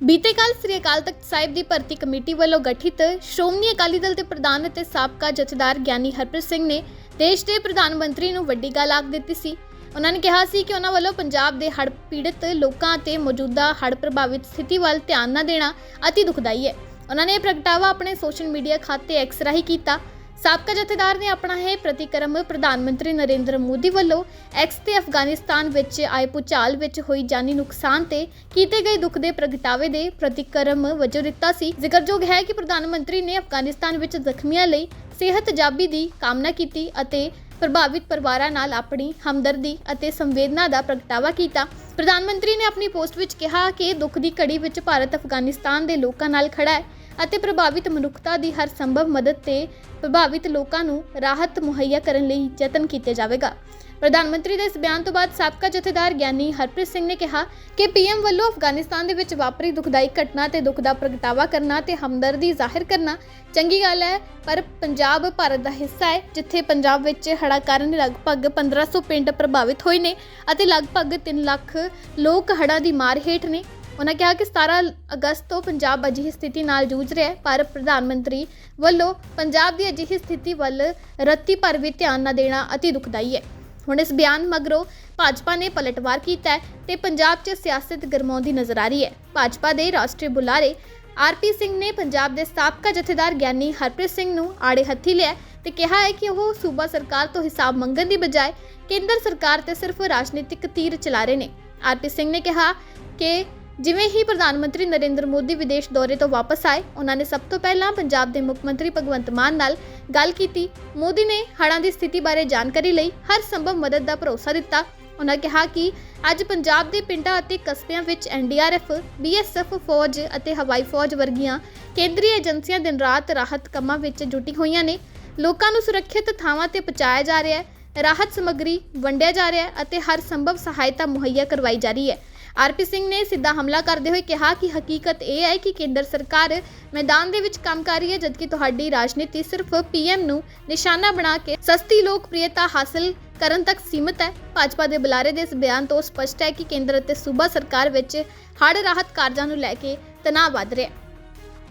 ਬੀਤੇ ਕੱਲ ਸ੍ਰੀ ਅਕਾਲ ਤਖਤ ਸਾਹਿਬ ਦੀ ਭਰਤੀ ਕਮੇਟੀ ਵੱਲੋਂ ਗਠਿਤ ਸ਼੍ਰੋਮਣੀ ਅਕਾਲੀ ਦਲ ਦੇ ਪ੍ਰਧਾਨ ਅਤੇ ਸਾਬਕਾ ਜਥੇਦਾਰ ਗਿਆਨੀ ਹਰਪ੍ਰੀਤ ਸਿੰਘ ਨੇ ਦੇਸ਼ ਦੇ ਪ੍ਰਧਾਨ ਮੰਤਰੀ ਨੂੰ ਵੱਡੀ ਗੱਲ ਆਖ ਦਿੱਤੀ ਸੀ। ਉਹਨਾਂ ਨੇ ਕਿਹਾ ਸੀ ਕਿ ਉਹਨਾਂ ਵੱਲੋਂ ਪੰਜਾਬ ਦੇ ਹੜ੍ਹ ਪੀੜਤ ਲੋਕਾਂ ਅਤੇ ਮੌਜੂਦਾ ਹੜ੍ਹ ਪ੍ਰਭਾਵਿਤ ਸਥਿਤੀ ਵੱਲ ਧਿਆਨ ਨਾ ਦੇਣਾ ਅਤੀ ਦੁਖਦਾਈ ਹੈ। ਉਹਨਾਂ ਨੇ ਇਹ ਪ੍ਰਗਟਾਵਾ ਆਪਣੇ ਸੋਸ਼ਲ ਮੀਡੀਆ ਖਾਤੇ ਐਕਸ ਰਾਹੀਂ ਕੀਤਾ। ਸਾਬਕਾ ਜਥੇਦਾਰ ਨੇ ਆਪਣਾ ਇਹ ਪ੍ਰਤੀਕਰਮ ਪ੍ਰਧਾਨ ਮੰਤਰੀ ਨਰਿੰਦਰ ਮੋਦੀ ਵੱਲੋਂ ਐਕਸ ਤੇ ਅਫਗਾਨਿਸਤਾਨ ਵਿੱਚ ਆਏ ਭੂਚਾਲ ਵਿੱਚ ਹੋਈ ਜਾਨੀ ਨੁਕਸਾਨ ਤੇ ਕੀਤੇ ਗਏ ਦੁੱਖ ਦੇ ਪ੍ਰਗਟਾਵੇ ਦੇ ਪ੍ਰਤੀਕਰਮ ਵਜੋਂ ਦਿੱਤਾ ਸੀ। ਜ਼ਿਕਰਯੋਗ ਹੈ ਕਿ ਪ੍ਰਧਾਨ ਮੰਤਰੀ ਨੇ ਅਫਗਾਨਿਸਤਾਨ ਵਿੱਚ ਜ਼ਖਮੀਆਂ ਲਈ ਸਿਹਤ ਜਾਬੀ ਦੀ ਕਾਮਨਾ ਕੀਤੀ ਅਤੇ ਪ੍ਰਭਾਵਿਤ ਪਰਿਵਾਰਾਂ ਨਾਲ ਆਪਣੀ ਹਮਦਰਦੀ ਅਤੇ ਸੰਵੇਦਨਾ ਦਾ ਪ੍ਰਗਟਾਵਾ ਕੀਤਾ। ਪ੍ਰਧਾਨ ਮੰਤਰੀ ਨੇ ਆਪਣੀ ਪੋਸਟ ਵਿੱਚ ਕਿਹਾ ਕਿ ਦੁੱਖ ਦੀ ਘੜੀ ਵਿੱਚ ਭਾਰਤ ਅਫਗਾਨਿਸਤਾਨ ਦੇ ਲੋਕਾਂ ਨਾਲ ਖੜਾ ਹੈ। ਅਤੇ ਪ੍ਰਭਾਵਿਤ ਮਨੁੱਖਤਾ ਦੀ ਹਰ ਸੰਭਵ ਮਦਦ ਤੇ ਪ੍ਰਭਾਵਿਤ ਲੋਕਾਂ ਨੂੰ ਰਾਹਤ ਮੁਹੱਈਆ ਕਰਨ ਲਈ ਯਤਨ ਕੀਤੇ ਜਾਵੇਗਾ। ਪ੍ਰਧਾਨ ਮੰਤਰੀ ਦੇ ਇਸ ਬਿਆਨ ਤੋਂ ਬਾਅਦ ਸਾਬਕਾ ਜਥੇਦਾਰ ਗਿਆਨੀ ਹਰਪ੍ਰੀਤ ਸਿੰਘ ਨੇ ਕਿਹਾ ਕਿ ਪੀਐਮ ਵੱਲੋਂ ਅਫਗਾਨਿਸਤਾਨ ਦੇ ਵਿੱਚ ਵਾਪਰੀ ਦੁਖਦਾਈ ਘਟਨਾ ਤੇ ਦੁੱਖ ਦਾ ਪ੍ਰਗਟਾਵਾ ਕਰਨਾ ਤੇ ਹਮਦਰਦੀ ਜ਼ਾਹਿਰ ਕਰਨਾ ਚੰਗੀ ਗੱਲ ਹੈ, ਪਰ ਪੰਜਾਬ ਭਾਰਤ ਦਾ ਹਿੱਸਾ ਹੈ, ਜਿੱਥੇ ਪੰਜਾਬ ਵਿੱਚ ਹੜ੍ਹਾਂ ਕਾਰਨ ਲਗਭਗ 1500 ਪਿੰਡ ਪ੍ਰਭਾਵਿਤ ਹੋਏ ਨੇ ਅਤੇ ਲਗਭਗ 3 ਲੱਖ ਲੋਕ ਹੜ੍ਹਾਂ ਦੀ ਮਾਰ ਹੇਠ ਨੇ। ਉਹਨਾਂ ਕਿਹਾ ਕਿ 17 ਅਗਸਤ ਤੋਂ ਪੰਜਾਬ ਅਜਿਹੀ ਸਥਿਤੀ ਨਾਲ ਜੂਝ ਰਿਹਾ ਹੈ, ਪਰ ਪ੍ਰਧਾਨ ਮੰਤਰੀ ਵੱਲੋਂ ਪੰਜਾਬ ਦੀ ਅਜਿਹੀ ਸਥਿਤੀ ਵੱਲ ਰੱਤੀ ਭਰ ਵੀ ਧਿਆਨ ਨਾ ਦੇਣਾ ਅਤੀ ਦੁਖਦਾਈ ਹੈ। ਹੁਣ ਇਸ ਬਿਆਨ ਮਗਰੋਂ ਭਾਜਪਾ ਨੇ ਪਲਟਵਾਰ ਕੀਤਾ ਹੈ ਤੇ ਪੰਜਾਬ 'ਚ ਸਿਆਸਤ ਗਰਮਾਉਂਦੀ ਨਜ਼ਰ ਆ ਰਹੀ ਹੈ। ਭਾਜਪਾ ਦੇ ਰਾਸ਼ਟਰੀ ਬੁਲਾਰੇ ਆਰਪੀ ਸਿੰਘ ਨੇ ਪੰਜਾਬ ਦੇ ਸਾਬਕਾ ਜਥੇਦਾਰ ਗਿਆਨੀ ਹਰਪ੍ਰੀਤ ਸਿੰਘ ਨੂੰ ਆੜੇ ਹੱਥੀ ਲਿਆ ਤੇ ਕਿਹਾ ਹੈ ਕਿ ਉਹ ਸੂਬਾ ਸਰਕਾਰ ਤੋਂ ਹਿਸਾਬ ਮੰਗਣ ਦੀ ਬਜਾਏ ਕੇਂਦਰ ਸਰਕਾਰ ਤੇ ਸਿਰਫ ਰਾਜਨੀਤਿਕ ਤੀਰ ਚਲਾ ਰਹੇ ਨੇ। ਆਰਪੀ ਸਿੰਘ ਨੇ ਕਿਹਾ ਕਿ ਜਿਵੇਂ ਹੀ ਪ੍ਰਧਾਨ ਮੰਤਰੀ ਨਰਿੰਦਰ ਮੋਦੀ ਵਿਦੇਸ਼ ਦੌਰੇ ਤੋਂ ਵਾਪਸ ਆਏ, ਉਹਨਾਂ ਨੇ ਸਭ ਤੋਂ ਪਹਿਲਾਂ ਪੰਜਾਬ ਦੇ ਮੁੱਖ ਮੰਤਰੀ ਭਗਵੰਤ ਮਾਨ ਨਾਲ ਗੱਲ ਕੀਤੀ। ਮੋਦੀ ਨੇ ਹੜ੍ਹਾਂ ਦੀ ਸਥਿਤੀ ਬਾਰੇ ਜਾਣਕਾਰੀ ਲਈ ਹਰ ਸੰਭਵ ਮਦਦ ਦਾ ਭਰੋਸਾ ਦਿੱਤਾ। ਉਹਨਾਂ ਕਿਹਾ ਕਿ ਅੱਜ ਪੰਜਾਬ ਦੇ ਪਿੰਡਾਂ ਅਤੇ ਕਸਬਿਆਂ ਵਿੱਚ ਐਨਡੀਆਰਐਫ ਬੀਐਸਐਫ ਫੌਜ ਅਤੇ ਹਵਾਈ ਫੌਜ ਵਰਗੀਆਂ ਕੇਂਦਰੀ ਏਜੰਸੀਆਂ ਦਿਨ ਰਾਤ ਰਾਹਤ ਕੰਮਾਂ ਵਿੱਚ ਜੁਟੀ ਹੋਈਆਂ ਨੇ। ਲੋਕਾਂ ਨੂੰ ਸੁਰੱਖਿਅਤ ਥਾਵਾਂ ਤੇ ਪਹੁੰਚਾਇਆ ਜਾ ਰਿਹਾ ਹੈ। ਰਾਹਤ ਸਮੱਗਰੀ ਵੰਡਿਆ ਜਾ ਰਿਹਾ ਹੈ ਅਤੇ ਹਰ ਸੰਭਵ ਸਹਾਇਤਾ ਮੁਹੱਈਆ ਕਰਵਾਈ ਜਾ ਰਹੀ ਹੈ। ਆਰਪੀ ਸਿੰਘ ਨੇ ਸਿੱਧਾ ਹਮਲਾ ਕਰਦੇ ਹੋਏ ਕਿਹਾ ਕਿ ਹਕੀਕਤ ਇਹ ਹੈ ਕਿ ਕੇਂਦਰ ਸਰਕਾਰ ਮੈਦਾਨ ਦੇ ਵਿੱਚ ਕੰਮ ਕਰ ਰਹੀ ਹੈ, ਜਦਕਿ ਤੁਹਾਡੀ ਰਾਜਨੀਤੀ ਸਿਰਫ ਪੀਐਮ ਨੂੰ ਨਿਸ਼ਾਨਾ ਬਣਾ ਕੇ ਸਸਤੀ ਲੋਕਪ੍ਰਿਯਤਾ ਹਾਸਲ ਕਰਨ ਤੱਕ ਸੀਮਿਤ ਹੈ। ਭਾਜਪਾ ਦੇ ਬੁਲਾਰੇ ਦੇ ਇਸ ਬਿਆਨ ਤੋਂ ਸਪਸ਼ਟ ਹੈ ਕਿ ਕੇਂਦਰ ਅਤੇ ਸੂਬਾ ਸਰਕਾਰ ਵਿੱਚ ਹੜ੍ਹ ਰਾਹਤ ਕਾਰਜਾਂ ਨੂੰ ਲੈ ਕੇ ਤਣਾਅ ਵੱਧ ਰਿਹਾ ਹੈ।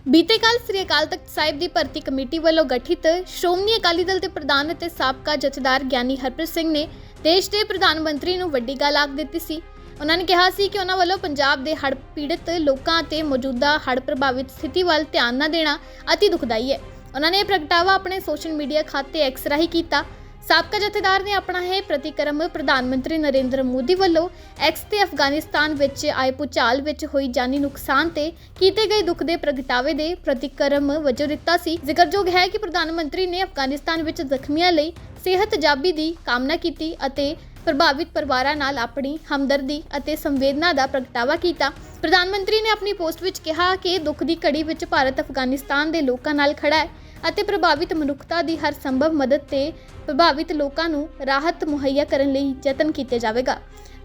ਬੀਤੇ ਕੱਲ ਸ੍ਰੀ ਅਕਾਲ ਤਖਤ ਸਾਹਿਬ ਦੀ ਭਰਤੀ ਕਮੇਟੀ ਵੱਲੋਂ ਗਠਿਤ ਸ਼੍ਰੋਮਣੀ ਅਕਾਲੀ ਦਲ ਦੇ ਪ੍ਰਧਾਨ ਅਤੇ ਸਾਬਕਾ ਜਥੇਦਾਰ ਗਿਆਨੀ ਹਰਪ੍ਰੀਤ ਸਿੰਘ ਨੇ ਦੇਸ਼ ਦੇ ਪ੍ਰਧਾਨ ਮੰਤਰੀ ਨੂੰ ਵੱਡੀ ਗੱਲ ਆਖ ਦਿੱਤੀ ਸੀ। ਉਹਨਾਂ ਨੇ ਕਿਹਾ ਸੀ ਕਿ ਉਹਨਾਂ ਵੱਲੋਂ ਪੰਜਾਬ ਦੇ ਹੜ੍ਹ ਪੀੜਤ ਲੋਕਾਂ ਅਤੇ ਮੌਜੂਦਾ ਹੜ੍ਹ ਪ੍ਰਭਾਵਿਤ ਸਥਿਤੀ ਵੱਲ ਧਿਆਨ ਨਾ ਦੇਣਾ ਅਤੀ ਦੁਖਦਾਈ ਹੈ। ਉਹਨਾਂ ਨੇ ਇਹ ਪ੍ਰਗਟਾਵਾ ਆਪਣੇ ਸੋਸ਼ਲ ਮੀਡੀਆ ਖਾਤੇ ਐਕਸ ਰਾਹੀਂ ਕੀਤਾ। ਸਾਬਕਾ ਜਥੇਦਾਰ ਨੇ ਆਪਣਾ ਇਹ ਪ੍ਰਤੀਕਰਮ ਪ੍ਰਧਾਨ ਮੰਤਰੀ ਨਰਿੰਦਰ ਮੋਦੀ ਵੱਲੋਂ ਐਕਸ ਤੇ ਅਫਗਾਨਿਸਤਾਨ ਵਿੱਚ ਆਏ ਭੂਚਾਲ ਵਿੱਚ ਹੋਈ ਜਾਨੀ ਨੁਕਸਾਨ ਤੇ ਕੀਤੇ ਗਏ ਦੁੱਖ ਦੇ ਪ੍ਰਗਟਾਵੇ ਦੇ ਪ੍ਰਤੀਕਰਮ ਵਜੋਂ ਦਿੱਤਾ ਸੀ। ਜ਼ਿਕਰਯੋਗ ਹੈ ਕਿ ਪ੍ਰਧਾਨ ਮੰਤਰੀ ਨੇ ਅਫਗਾਨਿਸਤਾਨ ਵਿੱਚ ਜ਼ਖਮੀਆਂ ਲਈ ਸਿਹਤ ਜਾਬੀ ਦੀ ਕਾਮਨਾ ਕੀਤੀ ਅਤੇ ਪ੍ਰਭਾਵਿਤ ਪਰਿਵਾਰਾਂ ਨਾਲ ਆਪਣੀ ਹਮਦਰਦੀ ਅਤੇ ਸੰਵੇਦਨਾ ਦਾ ਪ੍ਰਗਟਾਵਾ ਕੀਤਾ। ਪ੍ਰਧਾਨ ਮੰਤਰੀ ਨੇ ਆਪਣੀ ਪੋਸਟ ਵਿੱਚ ਕਿਹਾ ਕਿ ਦੁੱਖ ਦੀ ਘੜੀ ਵਿੱਚ ਭਾਰਤ ਅਫਗਾਨਿਸਤਾਨ ਦੇ ਲੋਕਾਂ ਨਾਲ ਖੜਾ ਹੈ ਅਤੇ ਪ੍ਰਭਾਵਿਤ ਮਨੁੱਖਤਾ ਦੀ ਹਰ ਸੰਭਵ ਮਦਦ ਤੇ ਪ੍ਰਭਾਵਿਤ ਲੋਕਾਂ ਨੂੰ ਰਾਹਤ ਮੁਹੱਈਆ ਕਰਨ ਲਈ ਯਤਨ ਕੀਤੇ ਜਾਵੇਗਾ।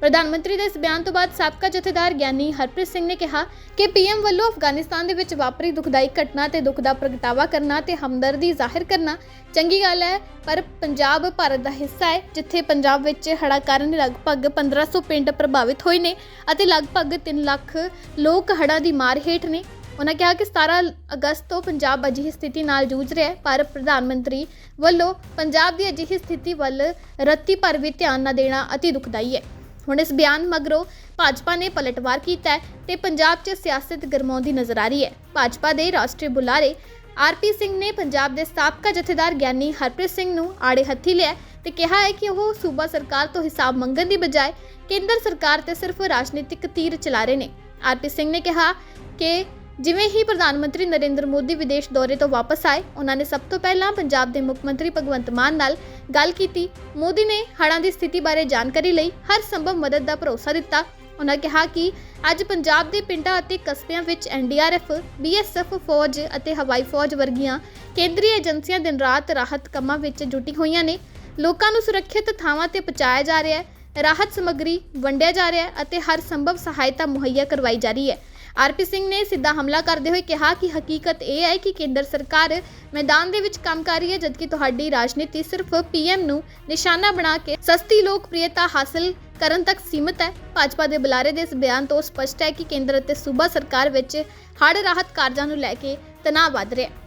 ਪ੍ਰਧਾਨ ਮੰਤਰੀ ਦੇ ਇਸ ਬਿਆਨ ਤੋਂ ਬਾਅਦ ਸਾਬਕਾ ਜਥੇਦਾਰ ਗਿਆਨੀ ਹਰਪ੍ਰੀਤ ਸਿੰਘ ਨੇ ਕਿਹਾ ਕਿ ਪੀਐਮ ਵੱਲੋਂ ਅਫਗਾਨਿਸਤਾਨ ਦੇ ਵਿੱਚ ਵਾਪਰੀ ਦੁਖਦਾਈ ਘਟਨਾ ਤੇ ਦੁੱਖ ਦਾ ਪ੍ਰਗਟਾਵਾ ਕਰਨਾ ਤੇ ਹਮਦਰਦੀ ਜ਼ਾਹਿਰ ਕਰਨਾ ਚੰਗੀ ਗੱਲ ਹੈ, ਪਰ ਪੰਜਾਬ ਭਾਰਤ ਦਾ ਹਿੱਸਾ ਹੈ, ਜਿੱਥੇ ਪੰਜਾਬ ਵਿੱਚ ਹੜ੍ਹਾਂ ਕਾਰਨ ਲਗਭਗ 1500 ਪਿੰਡ ਪ੍ਰਭਾਵਿਤ ਹੋਏ ਨੇ ਅਤੇ ਲਗਭਗ 3 ਲੱਖ ਲੋਕ ਹੜ੍ਹਾਂ ਦੀ ਮਾਰ ਹੇਠ ਨੇ। ਉਹਨਾਂ ਕਿਹਾ ਕਿ 17 ਅਗਸਤ ਤੋਂ ਪੰਜਾਬ ਅਜਿਹੀ ਸਥਿਤੀ ਨਾਲ ਜੂਝ ਰਿਹਾ ਹੈ, ਪਰ ਪ੍ਰਧਾਨ ਮੰਤਰੀ ਵੱਲੋਂ ਪੰਜਾਬ ਦੀ ਅਜਿਹੀ ਸਥਿਤੀ ਵੱਲ ਰੱਤੀ ਭਰ ਵੀ ਧਿਆਨ ਨਾ ਦੇਣਾ ਅਤੀ ਦੁਖਦਾਈ ਹੈ। ਹੁਣ ਇਸ ਬਿਆਨ ਮਗਰੋਂ ਭਾਜਪਾ ਨੇ ਪਲਟਵਾਰ ਕੀਤਾ ਹੈ ਤੇ ਪੰਜਾਬ 'ਚ ਸਿਆਸਤ ਗਰਮਾਉਂਦੀ ਨਜ਼ਰ ਆ ਰਹੀ ਹੈ। ਭਾਜਪਾ ਦੇ ਰਾਸ਼ਟਰੀ ਬੁਲਾਰੇ ਆਰਪੀ ਸਿੰਘ ਨੇ ਪੰਜਾਬ ਦੇ ਸਾਬਕਾ ਜਥੇਦਾਰ ਗਿਆਨੀ ਹਰਪ੍ਰੀਤ ਸਿੰਘ ਨੂੰ ਆੜੇ ਹੱਥੀ ਲਿਆ ਤੇ ਕਿਹਾ ਹੈ ਕਿ ਉਹ ਸੂਬਾ ਸਰਕਾਰ ਤੋਂ ਹਿਸਾਬ ਮੰਗਣ ਦੀ ਬਜਾਏ ਕੇਂਦਰ ਸਰਕਾਰ ਤੇ ਸਿਰਫ ਰਾਜਨੀਤਿਕ ਤੀਰ ਚਲਾ ਰਹੇ ਨੇ। ਆਰਪੀ ਸਿੰਘ ਨੇ ਕਿਹਾ ਕਿ ਜਿਵੇਂ ਹੀ ਪ੍ਰਧਾਨ ਮੰਤਰੀ ਨਰਿੰਦਰ ਮੋਦੀ ਵਿਦੇਸ਼ ਦੌਰੇ ਤੋਂ ਵਾਪਸ ਆਏ, ਉਹਨਾਂ ਨੇ ਸਭ ਤੋਂ ਪਹਿਲਾਂ ਪੰਜਾਬ ਦੇ ਮੁੱਖ ਮੰਤਰੀ ਭਗਵੰਤ ਮਾਨ ਨਾਲ ਗੱਲ ਕੀਤੀ। ਮੋਦੀ ਨੇ ਹੜ੍ਹਾਂ ਦੀ ਸਥਿਤੀ ਬਾਰੇ ਜਾਣਕਾਰੀ ਲਈ ਹਰ ਸੰਭਵ ਮਦਦ ਦਾ ਭਰੋਸਾ ਦਿੱਤਾ। ਉਹਨਾਂ ਕਿਹਾ ਕਿ ਅੱਜ ਪੰਜਾਬ ਦੇ ਪਿੰਡਾਂ ਅਤੇ ਕਸਬਿਆਂ ਵਿੱਚ ਐਨਡੀਆਰਐਫ ਬੀਐਸਐਫ ਫੌਜ ਅਤੇ ਹਵਾਈ ਫੌਜ ਵਰਗੀਆਂ ਕੇਂਦਰੀ ਏਜੰਸੀਆਂ ਦਿਨ ਰਾਤ ਰਾਹਤ ਕੰਮਾਂ ਵਿੱਚ ਜੁਟੀ ਹੋਈਆਂ ਨੇ। ਲੋਕਾਂ ਨੂੰ ਸੁਰੱਖਿਅਤ ਥਾਵਾਂ ਤੇ ਪਹੁੰਚਾਇਆ ਜਾ ਰਿਹਾ ਹੈ। ਰਾਹਤ ਸਮੱਗਰੀ ਵੰਡਿਆ ਜਾ ਰਿਹਾ ਹੈ ਅਤੇ ਹਰ ਸੰਭਵ ਸਹਾਇਤਾ ਮੁਹੱਈਆ ਕਰਵਾਈ ਜਾ ਰਹੀ ਹੈ। ਆਰਪੀ ਸਿੰਘ ਨੇ ਸਿੱਧਾ ਹਮਲਾ ਕਰਦੇ ਹੋਏ ਕਿਹਾ ਕਿ ਹਕੀਕਤ ਇਹ ਹੈ ਕਿ ਕੇਂਦਰ ਸਰਕਾਰ ਮੈਦਾਨ ਦੇ ਵਿੱਚ ਕੰਮ ਕਰ ਰਹੀ ਹੈ, ਜਦਕਿ ਤੁਹਾਡੀ ਰਾਜਨੀਤੀ ਸਿਰਫ ਪੀਐਮ ਨੂੰ ਨਿਸ਼ਾਨਾ ਬਣਾ ਕੇ ਸਸਤੀ ਲੋਕਪ੍ਰਿਯਤਾ ਹਾਸਲ ਕਰਨ ਤੱਕ ਸੀਮਿਤ ਹੈ। ਭਾਜਪਾ ਦੇ ਬੁਲਾਰੇ ਦੇ ਇਸ ਬਿਆਨ ਤੋਂ ਸਪਸ਼ਟ ਹੈ ਕਿ ਕੇਂਦਰ ਅਤੇ ਸੂਬਾ ਸਰਕਾਰ ਵਿੱਚ ਹੜ੍ਹ ਰਾਹਤ ਕਾਰਜਾਂ ਨੂੰ ਲੈ ਕੇ ਤਣਾਅ ਵੱਧ ਰਿਹਾ ਹੈ।